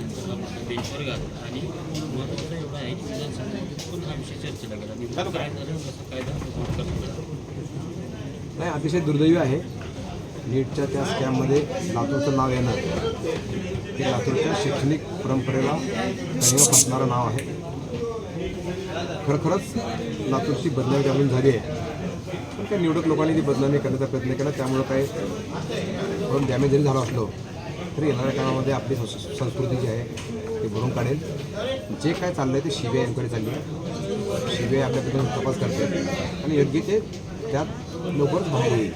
बेंचवर घातला आणि महत्त्वाचं एवढं आहे की विधानसभेमध्ये पण हा विषय चर्चेला गेला? नेमकं काय झालं? कसा कायदा? नाही अतिशय दुर्दैवी आहे. नीटच्या त्या स्कॅममध्ये लातूरचं नाव येणं हे लातूरच्या शैक्षणिक परंपरेला कणिव फसणारं नाव आहे. खरोखरच लातूरची बदनामी त्यामुळे झाली आहे. पण काही निवडक लोकांनी ती बदनामी करण्याचा प्रयत्न केला त्यामुळं काही थोडं डॅमेज जरी झालं असलो तरी येणाऱ्या काळामध्ये आपली संस- संस्कृती जी आहे ती भरून काढेल. जे काय चाललं आहे ते सी बी आय एन्क्वायरी चालली आहे. सी बी आय आपल्याकडून तपास करते. आणि योग्य ते त्यात लवकरच बाहेर येईल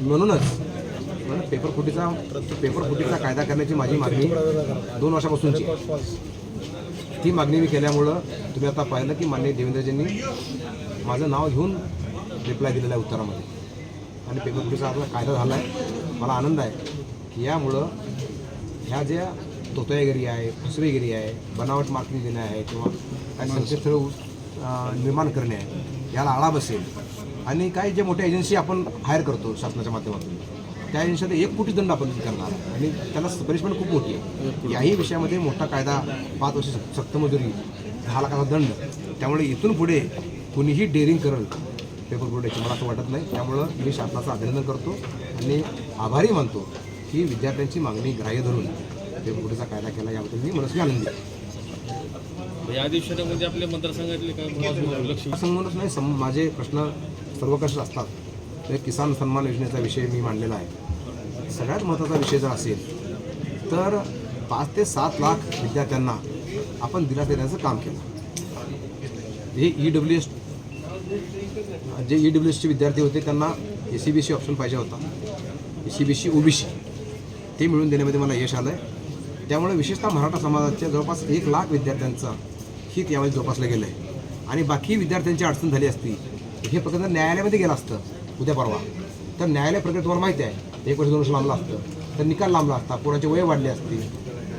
म्हणूनच म्हणून पेपर फुटीचा पेपर फुटीचा कायदा करण्याची माझी मागणी दोन वर्षापासूनची ती मागणी मी केल्यामुळं तुम्ही आता पाहिलं की माननीय देवेंद्रजींनी माझं नाव घेऊन रिप्लाय दिलेला आहे उत्तरामध्ये. आणि पेपर फुटीचा आपला कायदा झाला आहे मला आनंद आहे की यामुळं ह्या ज्या तोतयागिरी आहे फसवेगिरी आहे बनावट मार्किंग देणे आहे किंवा काही संकेतस्थळ निर्माण करणे आहे याला आळा बसेल. आणि काही जे मोठ्या एजन्सी आपण हायर करतो शासनाच्या माध्यमातून त्या एजन्सीला एक कोटी दंड आपण करणार आणि त्याला पनिशमेंट खूप मोठी आहे. याही विषयामध्ये मोठा कायदा पाच वर्ष सक्त मजुरी दहा लाखाचा दंड त्यामुळे इथून पुढे कुणीही डेअरिंग करेल पेपर फुटायची मला असं वाटत नाही. त्यामुळं मी शासनाचं अभिनंदन करतो आणि आभारी मानतो की विद्यार्थ्यांची मागणी ग्राह्य धरून पेपर फुटीचा कायदा केला याबद्दल मी मनस्वी आनंदी या अधिवेशनामध्ये मतदारसंघातले नाही सम माझे प्रश्न सर्वकष असतात? तर किसान सन्मान योजनेचा विषय मी मांडलेला आहे. सगळ्यात महत्त्वाचा विषय जर असेल तर पाच ते सात लाख विद्यार्थ्यांना आपण दिलासा देण्याचं काम केलं. हे ई डब्ल्यू एस जे ई डब्ल्यू एसचे विद्यार्थी होते त्यांना A C B C option पाहिजे होता. A C B C O B C ते मिळवून देण्यामध्ये मला यश आलं आहे त्यामुळे विशेषतः मराठा समाजाच्या जवळपास एक लाख विद्यार्थ्यांचा हित यामध्ये जोपासलं गेलं आहे आणि बाकी विद्यार्थ्यांची अडचण झाली असती हे प्रकरण न्यायालयामध्ये गेलं असतं उद्या परवा तर न्यायालय प्रकरण तुम्हाला माहिती आहे. एक वर्ष दोन वर्ष लांबला असतं तर निकाल लांबला असता पोराचे वय वाढले असते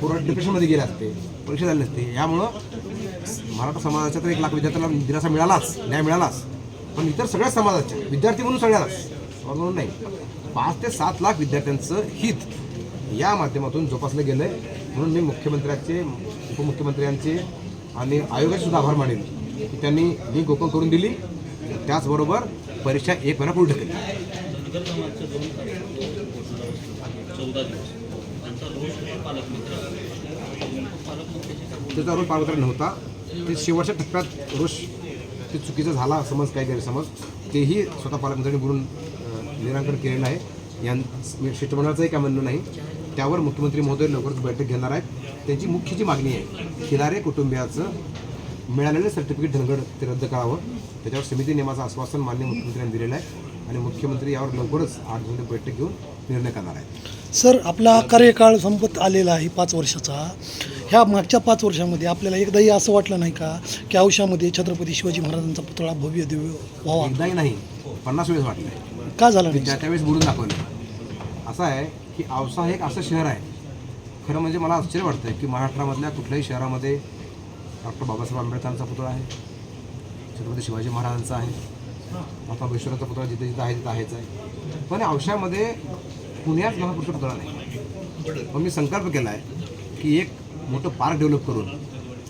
पोरं डिप्रेशनमध्ये गेले असते परीक्षा झाली नसते यामुळं मराठा समाजाच्या तर एक लाख विद्यार्थ्यांना दिलासा मिळालाच न्याय मिळालाच. पण इतर सगळ्या समाजाच्या विद्यार्थी म्हणून सगळ्यालाच. म्हणून नाही. पाच ते सात लाख विद्यार्थ्यांचं हित या माध्यमातून जोपासलं गेलं आहे म्हणून मी मुख्यमंत्र्यांचे उपमुख्यमंत्र्यांचे आणि आयोगाचे सुद्धा आभार मानेल की त्यांनी लिंक ओपन करून दिली. त्याचबरोबर परीक्षा एक महिना पुढे दिवस. त्यांचा रोज पालकमंत्री नव्हता. ते शेवटच्या टप्प्यात रोष ते चुकीचं झाला समज काय गैरसमज तेही स्वतः पालकमंत्र्यांनी बोलून निराकरण केलेलं आहे. यां शिष्टमंडळाचंही काय म्हणणं नाही. त्यावर मुख्यमंत्री महोदय लवकरच बैठक घेणार आहेत. त्यांची मुख्य जी मागणी आहे खिलारे कुटुंबियाचं मिळालेलं सर्टिफिकेट धनगड ते रद्द करावं. त्याच्यावर समिती नियमाचं आश्वासन मान्य मुख्यमंत्र्यांनी दिलेलं आहे आणि मुख्यमंत्री यावर लवकरच आठ दिवसांची बैठक घेऊन निर्णय करणार आहेत. सर आपला कार्यकाळ संपत आलेला आहे पाच वर्षाचा. ह्या मागच्या पाच वर्षामध्ये आपल्याला एकदाही असं वाटलं नाही का की औषधामध्ये छत्रपती शिवाजी महाराजांचा पुतळा भव्य दिव्य व्हावा? एकदाही नाही. पन्नास वेळेस वाटलंय. का झालं नाही? त्या त्यावेळेस बोलून दाखवलं. असं आहे की औसा हे एक असं शहर आहे. खरं म्हणजे मला आश्चर्य वाटतं की महाराष्ट्रामधल्या कुठल्याही शहरामध्ये डॉक्टर बाबासाहेब आंबेडकरांचा पुतळा आहे छत्रपती शिवाजी महाराजांचा आहे माता वैश्वराचा पुतळा जिथे जिथे आहे तिथं आहेच आहे. पण औषधामध्ये पुण्यात महापुरुष पुतळा नाही. पण मी संकल्प केला आहे की एक मोठं पार्क डेव्हलप करून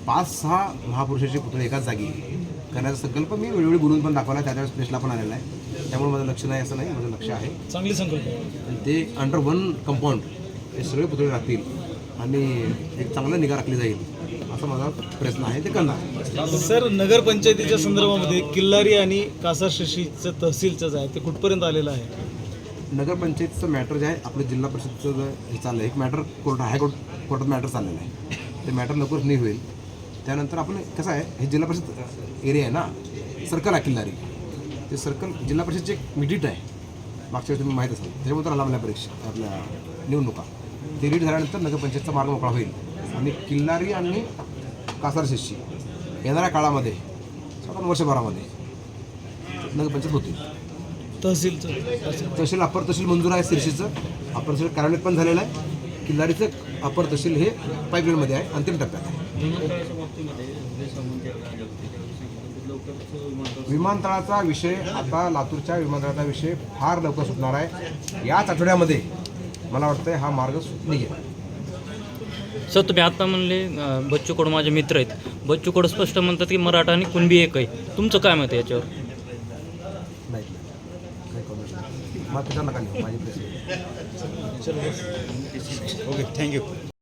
पाच सहा महापुरुषाचे पुतळे एकाच जागी करण्याचा संकल्प मी वेळोवेळी बोलून पण दाखवला त्या त्यावेळेस प्लेसला पण आलेला आहे. त्यामुळे माझं लक्ष नाही असं नाही माझं लक्ष आहे. चांगली संकल्प आणि ते अंडर वन कंपाऊंड हे सगळे पुतळे राहतील आणि एक चांगलं निगा राखली जाईल असा माझा प्रयत्न आहे. ते करणार. सर नगरपंचायतीच्या संदर्भामध्ये किल्लारी आणि कासारशिशीचं तहसीलचं जे आहे ते कुठपर्यंत आलेलं आहे? नगरपंचायतीचं मॅटर जे आहे आपलं जिल्हा परिषदचं हे चाललं आहे एक मॅटर कोर्ट हायकोर्ट कोर्टात मॅटर चाललेलं आहे. ते मॅटर लवकर नाही होईल. त्यानंतर आपण कसं आहे हे जिल्हा परिषद एरिया आहे ना सर्कल आहे किल्लारी ते सर्कल जिल्हा परिषदचे एक मिडिट आहे. मागच्या वेळी तुम्ही माहीत असाल. त्याच्यामुळे आला लांबल्या परीक्षा आपल्या निवडणुका. ते रीट झाल्यानंतर नगरपंचायतचा मार्ग मोकळा होईल. आणि किल्लारी आणि कासार कासारशिशी येणाऱ्या काळामध्ये साधारण वर्षभरामध्ये नगरपंचायत होतील. तहसीलचं तहसील. तहसील अपर तहसील मंजूर आहे सिरशीचं. अपर तहसील कार्यालयात पण झालेलं आहे. किल्लारीचं अपर तहसील हे पाईपलाईनमध्ये आहे अंतिम टप्प्यात आहे. विमानतळाचा विषय आता लातूरच्या विमानतळाचा विषय फार लवकर सुटणार आहे. याच आठवड्यामध्ये मला वाटतं हा मार्ग निघेल. सर तुम्ही आता म्हणले अं, बच्चू कडू माझे मित्र आहेत. बच्चू कडू स्पष्ट म्हणतात की मराठा आणि कुणबी एक आहे. तुमचं काय मत आहे याच्यावर? नाही. मग त्याच्या नका लिहू माझी प्रेस ओके थँक्यू